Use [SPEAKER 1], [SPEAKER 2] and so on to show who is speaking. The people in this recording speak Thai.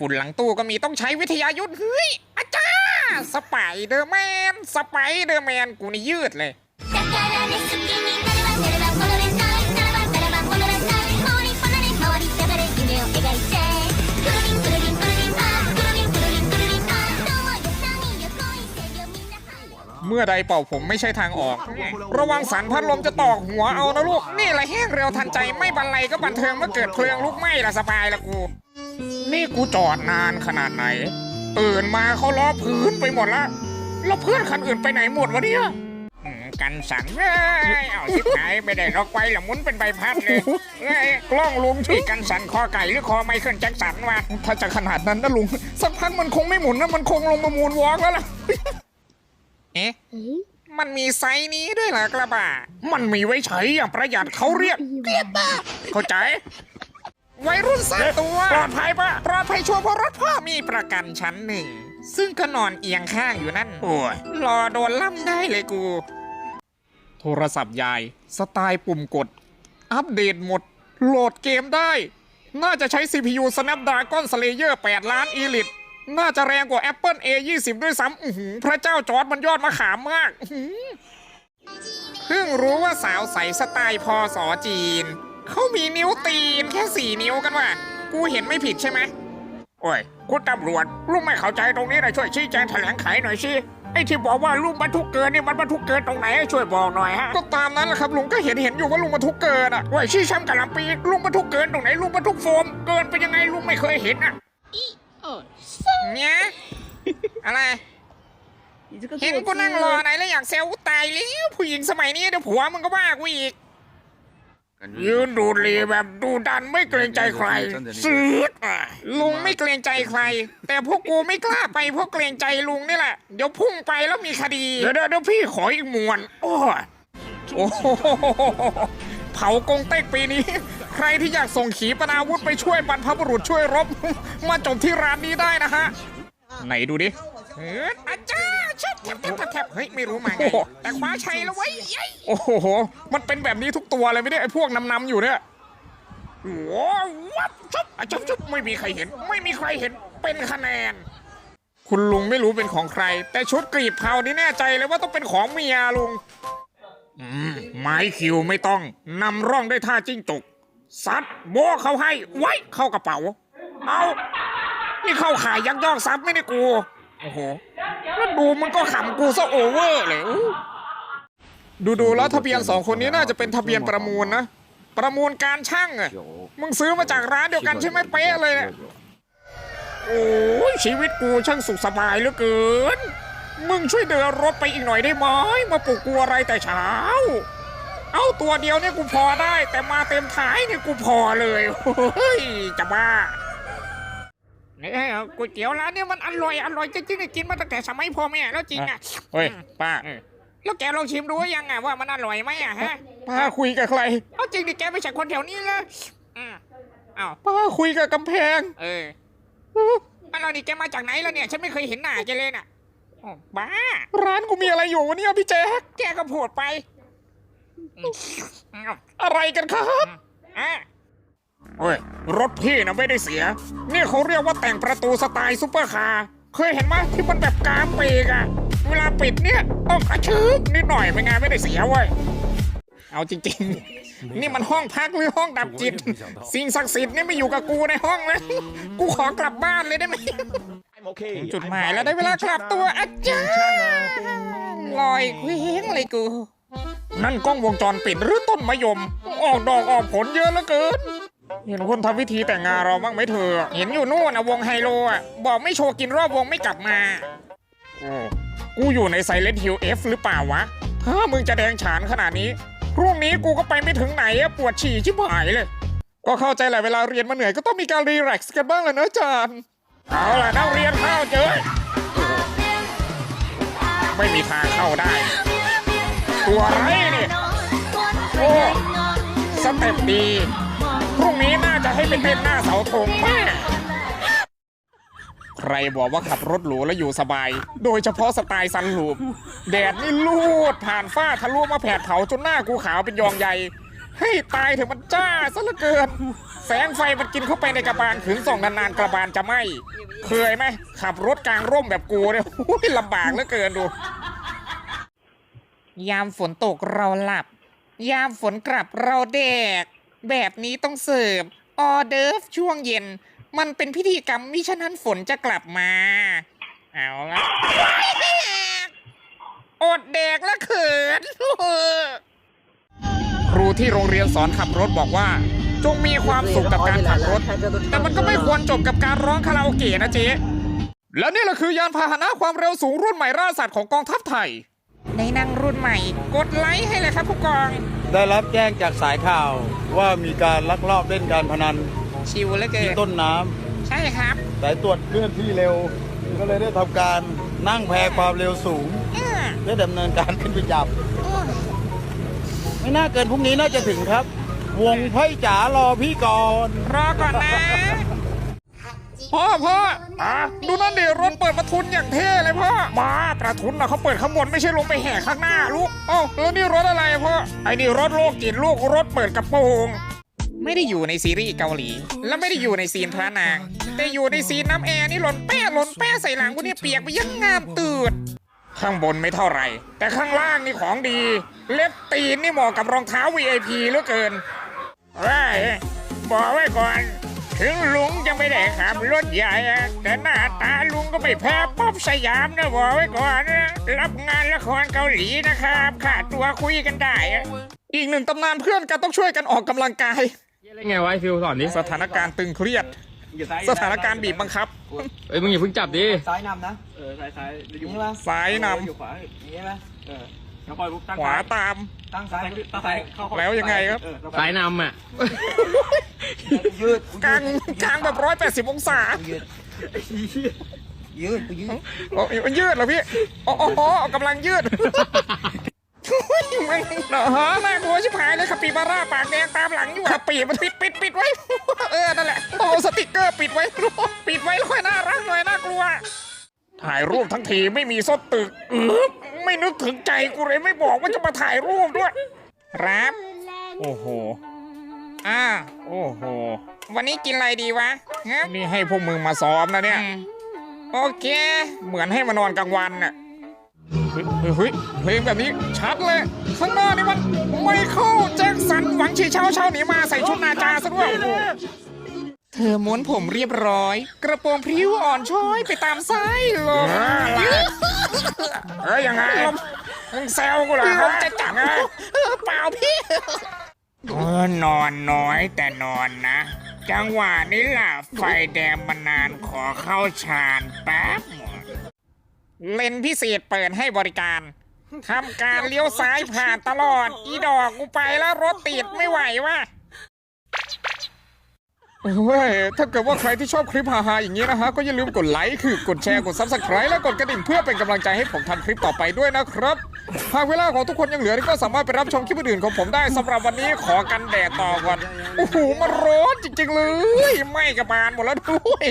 [SPEAKER 1] ฝุ่นหลังตู้ก็มีต้องใช้วิทยายุทธ์เฮ้ยอาจารย์สไปเดอร์แมนสไปเดอร์แมนกูนี่ยืดเลย เมื่อใดเป่าผมไม่ใช่ทางออก ระวังสารพัดลมจะตอกหัวเอานะลูก นี่แหละแห้งเร็วทันใจไม่บรรลัยก็บันเทิงเมื่อเกิดเพลิงลุกไหม้ละสบายละกู นี่กูจอดนานขนาดไหน ตื่นมาเขาล้อพื้นไปหมดละ แล้วเพื่อนคันอื่นไปไหนหมดวะเนี่ยอืมกันสันเอ้ยเอาชิบหายไม่ได้ล็อกไว้ละมุนเป็นใบพัดเลยเอ้ยกล้องลุงชื่กันสันคอไก่หรือคอไมเคิลแจ็คสันวะถ้าจะขนาดนั้นนะลุง สักพักมันคงไม่หมุนนะมันคงลงมามูนวอล์กแล้วล่ะ เอ๊ะ มันมีไซส์นี้ด้วยเหรอกระบะ มันมีไว้ใช้อย่างประหยัดเขาเรียกเกียร์ตาเข้าใจ วัยรุ่นสร้างตัว ปลอดภัยปะปลอดภัยชัวร์เพราะรถพ่อมีประกันชั้นหนึ่ง ซึ่งก็นอนเอียงข้างอยู่นั่น โอ้ย รอโดนล่ำได้เลยกู โทรศัพท์ยาย สไตล์ปุ่มกด อัปเดตหมด โหลดเกมได้ น่าจะใช้ CPU Snapdragon Slayer 8 ล้าน Elite น่าจะแรงกว่า Apple A20 ด้วยซ้ำอื้อหือพระเจ้าจอร์ดมันยอดมะขามมากอื้อหือเพิ่งรู้ว่าสาวใสสไตล์พอสอจีน เขามีนิ้วตีนแค่สี่นิ้วกันว่ะกูเห็นไม่ผิดใช่ไหมโอ้ยคุณตำรวจลุงไม่เข้าใจตรงนี้นะช่วยชี้แจงแถลงไขหน่อยสิไอ้ที่บอกว่าลุงบรรทุกเกินนี่มันบรรทุกเกินตรงไหนช่วยบอกหน่อยฮะก็ตามนั้นแหละครับลุงก็เห็นเห็นอยู่ว่าลุงบรรทุกเกินอะว่าชี้ช้ำกะหล่ำปีลุงบรรทุกเกินตรงไหนลุงบรรทุกโฟม เกินไปยังไงลุงไม่เคยเห็นอะ เนี่ยอะไรเห็นกูนั่งรอไหนแล้วอยากเซลกูตายแล้วผู้หญิงสมัยนี้เดี๋ยวผัวมึงก็ว่ากูอีก ยืนดูดหรีแบบดูดันไม่เกรงใจใครสืดอะลุงไม่เกรงใจใคร แต่พวกกูไม่กล้าไปเพราะเกรงใจลุงนี่แหละ เดี๋ยวพุ่งไปแล้วมีคดี เดี๋ยวเดี๋ยวเดี๋ยวพี่ขออีกมวนโอ้ยโอ้โหเผากงเต็กปีนี้ใค รที่อยากส่งขีปนาวุธไปช่วยบรรพบุรุษช่วยรบ มาจบที่ร้านนี้ได้นะฮะ ไหนดูดิเอออาจารย์ชับแทบแทบแทบแทบเฮ้ยไม่รู้มาไงแต่คว้าชัยแล้วไว้ยเย้ยโอ้โห มันเป็นแบบนี้ทุกตัวเลยไม่ได้ไอ้พวกนำๆอยู่เนี่ยโอ้โหวับชุบอะชุบชุบไม่มีใครเห็น ไม่มีใครเห็นเป็นคะแนน คุณลุงไม่รู้เป็นของใคร แต่ชุดกรีบเผานี่แน่ใจเลยว่าต้องเป็นของเมียลุงอืมไม้คิวไม่ต้องนำร่องด้วยท่าจิ้งจก ซัดโบะเขาให้ไว้เข้ากระเป๋า เอานี่เข้าขายยักยอกทรัพย์ไม่ได้กูโอ้โหแล้วดูมันก็ขำกูซะโอเวอร์เลยดูดูแล้วทะเบียนสองคนนี้น่าจะเป็นทะเบียนประมูลนะ ประมูลการช่างอะมึงซื้อมาจากร้านเดียวกันใช่ไหมเป๊ะเลยเนี่ยโอ้ยชีวิตกูช่างสุขสบายเหลือเกิน มึงช่วยเดินรถไปอีกหน่อยได้ไหมมาปลุกกูอะไรแต่เช้า เอาตัวเดียวเนี่ยกูพอได้ แต่มาเต็มท้ายเนี่ยกูพอเลยเฮ้ยจะบ้าเนี่ยก๋วยเตี๋ยวร้านเนี้มันอร่อยอร่อยจริงๆเนี่ยกินมาตั้งแต่สมัยพ่อแม่แล้วจริงอะ
[SPEAKER 2] เฮ้ย
[SPEAKER 1] อืม
[SPEAKER 2] ป้า
[SPEAKER 1] แล้วแกลองชิมดูหรือยังอะว่ามันอร่อยไหมอะฮะ
[SPEAKER 2] ป้าคุยกับใคร
[SPEAKER 1] เอาจริงดิแกไม่ใช่คนแถวนี้เลยอืมอ้าว
[SPEAKER 2] ป้าคุยกับกำแพง
[SPEAKER 1] เอออันเรานี่แกมาจากไหนแล้วเนี่ย ฉันไม่เคยเห็นหน้าแกเลยน่ะโอ้บ้า
[SPEAKER 2] ร้านกูมีอะไรอยู่วะเนี่ยพี่แจ๊ค
[SPEAKER 1] แกก็พูดไป อืมอ้าว
[SPEAKER 2] อะไรกันครับ
[SPEAKER 1] อะเฮ้ย รถพี่นะไม่ได้เสีย นี่เขาเรียกว่าแต่งประตูสไตล์ซุปเปอร์คาร์ เคยเห็นไหมที่มันแบบกรามเปกอะเวลาปิดเนี่ย ต้องกระชึกนิดหน่อยไม่งานไม่ได้เสียเว้ย เอาจริง ๆ นี่มันห้องพักหรือห้องดับจิต สิ่งศักดิ์สิทธิ์นี่ไม่อยู่กับกูในห้องเลยกูขอกลับบ้านเลยได้ไหมถึงจุดหมายแล้วได้เวลากลับตัวอาจารย์ลอยเคว้งเลยกู นั่นกล้องวงจรปิดหรือต้นมะยม ออกดอกออกผลเยอะเหลือเกิน เห็นคนทำวิธีแต่งงานเราบ้างไหมเธอ เห็นอยู่นู่นอะวงไฮโลอะบอกไม่โชว์กินรอบวงไม่กลับมา โอ้กูอยู่ในไซเลนฮิลเอฟหรือเปล่าวะถ้ามึงจะแดงฉานขนาดนี้พรุ่งนี้กูก็ไปไม่ถึงไหนอะปวดฉี่ชิบหายเลย ก็เข้าใจแหละเวลาเรียนมาเหนื่อยก็ต้องมีการรีแลกซ์กันบ้างแหละนะอาจารย์เอาล่ะนักเรียนเข้าเจอไม่มีทางเข้าได้ ตัวอะไร สเต็ปดีพรุ่งนี้น่าจะให้ไปเต้นหน้าเสาธงแม่ใครบอกว่าขับรถหรูแล้วอยู่สบาย โดยเฉพาะสไตล์ซันลูปแดดนี่ลูดผ่านฝ้าทะลุมาแผดเผาจนหน้ากูขาวเป็นยองใหญ่ให้ตายเถอะมันจ้าซะเหลือเกิน แสงไฟมันกินเข้าไปในกระบาลขืนส่องนานๆกระบาลจะไหมเคยไหมขับรถกลางร่มแบบกูเนี่ยโอ้ยลำบากเหลือเกินดู ยามฝนตกเราหลับ ยามฝนกลับเราแดก แบบนี้ต้องเสิร์ฟออเดิร์ฟช่วงเย็น มันเป็นพิธีกรรมมิฉะนั้นฝนจะกลับมา เอาละอดแดกและเขินครูที่โรงเรียนสอนขับรถบอกว่า จงมีความสุขกับการขับรถ แต่มันก็ไม่ควรจบกับการร้องคาราโอเกะนะเจ๊
[SPEAKER 2] และนี่แหละคือยานพาหนะความเร็วสูงรุ่นใหม่ล่าสัตว์ของกองทัพไทย
[SPEAKER 1] ในนั่งรุ่นใหม่ กดไลค์ให้เลยครับผู้กอง
[SPEAKER 3] ได้รับแจ้งจากสายข่าวว่ามีการลักลอบเล่นการพนัน
[SPEAKER 1] ชิวเหลือเกิ
[SPEAKER 3] ที่
[SPEAKER 1] น
[SPEAKER 3] ต้นน้ำ
[SPEAKER 1] ใช่ครับ
[SPEAKER 3] สายตรวจเคลื่อนที่เร็ว ก็เลยได้ทำการนั่งแพความเร็วสูง
[SPEAKER 1] อืม
[SPEAKER 3] ได้ดำเนินการขึ้นไปจับไม่น่าเกินพรุ่งนี้น่าจะถึงครับ วงไพ่จ๋ารอพี่ก่อน
[SPEAKER 1] รอก่อนนะ
[SPEAKER 2] พ่อพ่ออะดูนั่นดิรถเปิดประทุนอย่างเท่เลยพ่อ
[SPEAKER 1] มาประทุนนะเขาเปิดข้างบนไม่ใช่ลงไปแห่ข้างหน้าลูก
[SPEAKER 2] เอ้าแล้วนี่รถอะไรพ่อ
[SPEAKER 1] ไอ้นี่รถโลกจิตลูกรถเปิดกระโปรงไม่ได้อยู่ในซีรีส์เกาหลี และไม่ได้อยู่ในซีนพระนาง แต่อยู่ในซีนน้ำแอร์นี่หล่นแป้หล่นแป้ใส่หลังกูเนี่ยเปียกไปยังงามตืดข้างบนไม่เท่าไหร่ แต่ข้างล่างนี่ของดี เล็บตีนนี่เหมาะกับรองเท้า VIP เหลือเกินเฮ้ยบอกไว้ก่อน ถึงลุงจะไม่ได้ขับรถใหญ่อะแต่หน้าตาลุงก็ไม่แพ้ป๊อบสยามนะบอกไว้ก่อนนะรับงานละครเกาหลีนะครับค่าตัวคุยกันได้อะ
[SPEAKER 2] อีกหนึ่งตำนานเพื่อนกันต้องช่วยกันออกกำลังกาย
[SPEAKER 4] เล่นไงวะไอ้ฟิวสอนดิ
[SPEAKER 2] สถานการณ์ตึงเครียด สถานการณ์บีบบังคับ
[SPEAKER 4] เอ้ยมึงอย่าเพิ่งจับดิ
[SPEAKER 5] ซ้ายนำนะ
[SPEAKER 4] เออซ้ายซ้ายอยู่
[SPEAKER 5] นี่ใช่ไหม
[SPEAKER 2] ซ้ายน
[SPEAKER 4] อยู่ขวา
[SPEAKER 5] อย่างนี้ไหม
[SPEAKER 4] เออแล้วปล่อยปุ๊บตั้งำ
[SPEAKER 2] ขวาตาม
[SPEAKER 5] ตั้งซ้าย
[SPEAKER 4] ตั้งซ้ายเข้า
[SPEAKER 2] แล้วยังไงครับ
[SPEAKER 4] เออซ้ายนำอะ
[SPEAKER 5] ยืด
[SPEAKER 2] กลางกลางแบบร้อยแปดสิบองศา
[SPEAKER 5] ยืดยืดกูยืด
[SPEAKER 2] โอ้ยมันยืดเหรอพี่อ๋ออ๋ออ๋อกำลังยืดมันเหรอฮะน่ากลัวชิบหายเลยคาปิบาร่าปากแดงตามหลังอยู่คาปีมันปิดปิดปิดไว้ เออนั่นแหละโอ้สติกเกอร์ปิดไว้ปิดไว้แล้วค่อยน่ารักหน่อยน่ากลัว ถ่ายรูปทั้งทีไม่มีส้นตึกเออไม่นึกถึงใจกูเลยไม่บอกว่าจะมาถ่ายรูปด้วย
[SPEAKER 1] ครับ
[SPEAKER 2] โอ้โห
[SPEAKER 1] อ่า
[SPEAKER 2] โอ้โห
[SPEAKER 1] วันนี้กินอะไรดีวะฮะ
[SPEAKER 2] นี่ให้พวกมึงมาซ้อมนะเนี่ย
[SPEAKER 1] อืมโอเค
[SPEAKER 2] เหมือนให้มานอนกลางวันน่ะเฮ้ยเฮ้ยเฮ้ยเพลงแบบนี้ชัดเลย ข้างหน้านี่มันไมเคิลแจ็คสันหวังชีเช้าเช้าหนีมาใส่ชุดนาจาซะด้วยโอ้โห
[SPEAKER 1] เธอม้วนผมเรียบร้อย กระโปรงพริ้วอ่อนช้อยไปตามไส้ลม
[SPEAKER 2] เอ้ยยังไงมึงแซวกูเหรอ
[SPEAKER 1] ลมจะจับ
[SPEAKER 2] ไง
[SPEAKER 1] เออเปล่าพี่
[SPEAKER 2] เออนอนน้อยแต่นอนนะ จังหวะนี้ล่ะ ไฟแดงมานานขอเข้าฌานแป๊บ
[SPEAKER 1] เลนพิเศษเปิดให้บริการทำการเลี้ยวซ้ายผ่านตลอด อีดอกกูไปแล้วรถติดไม่ไหวว่ะ
[SPEAKER 2] เว้ยถ้าเกิดว่าใครที่ชอบคลิปฮาๆอย่างนี้นะฮะ ก็อย่าลืมกดไลค์คือกดแชร์กดซับสไคร b ์และกดกระดิ่งเพื่อเป็นกำลังใจให้ผมทำคลิปต่อไปด้วยนะครับ หากเวลาของทุกคนยังเหลือก็สามารถไปรับชมคลิปอื่นๆของผมได้สำหรับวันนี้ขอกันแดดต่อก่อนโอ้โหมันร้อนจริงๆเลยไหม่กระบาลหมดแล้วด้วย